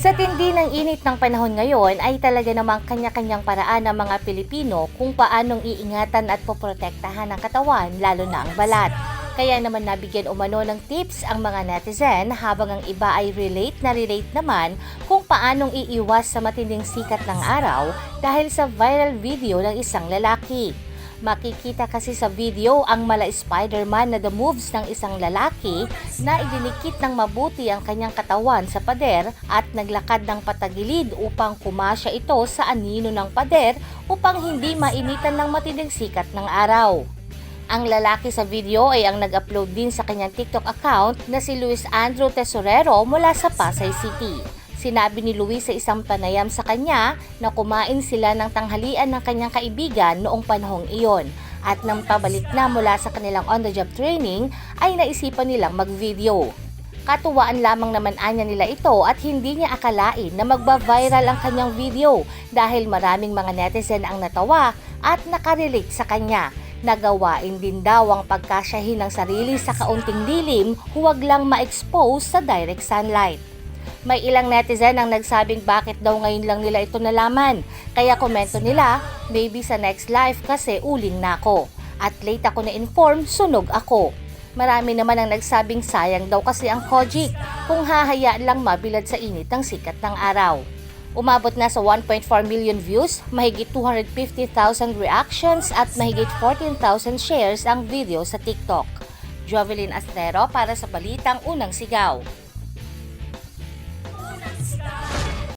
Sa tindi ng init ng panahon ngayon ay talaga namang kanya-kanyang paraan ng mga Pilipino kung paanong iingatan at poprotektahan ang katawan lalo na ang balat. Kaya naman nabigyan umano ng tips ang mga netizen habang ang iba ay relate na relate naman kung paanong iiwas sa matinding sikat ng araw dahil sa viral video ng isang lalaki. Makikita kasi sa video ang mala Spider-Man na the moves ng isang lalaki na idinikit ng mabuti ang kanyang katawan sa pader at naglakad ng patagilid upang kumasya ito sa anino ng pader upang hindi mainitan ng matinding sikat ng araw. Ang lalaki sa video ay ang nag-upload din sa kanyang TikTok account na si Luis Andrew Tesorero mula sa Pasay City. Sinabi ni Luis sa isang panayam sa kanya na kumain sila ng tanghalian ng kanyang kaibigan noong panahong iyon. At nang pabalik na mula sa kanilang on-the-job training, ay naisipan nilang mag-video. Katuwaan lamang naman anya nila ito at hindi niya akalain na magba-viral ang kanyang video dahil maraming mga netizen ang natawa at nakarelate sa kanya. Nagawain din daw ang pagkasyahin ng sarili sa kaunting dilim, huwag lang ma-expose sa direct sunlight. May ilang netizen ang nagsabing bakit daw ngayon lang nila ito nalaman. Kaya komento nila, maybe sa next life kasi uling na ako. At late ako na-inform, sunog ako. Marami naman ang nagsabing sayang daw kasi ang Kojik kung hahayaan lang mabilad sa init ng sikat ng araw. Umabot na sa 1.4 million views, mahigit 250,000 reactions at mahigit 14,000 shares ang video sa TikTok. Jovelyn Astero para sa Balitang Unang Sigaw.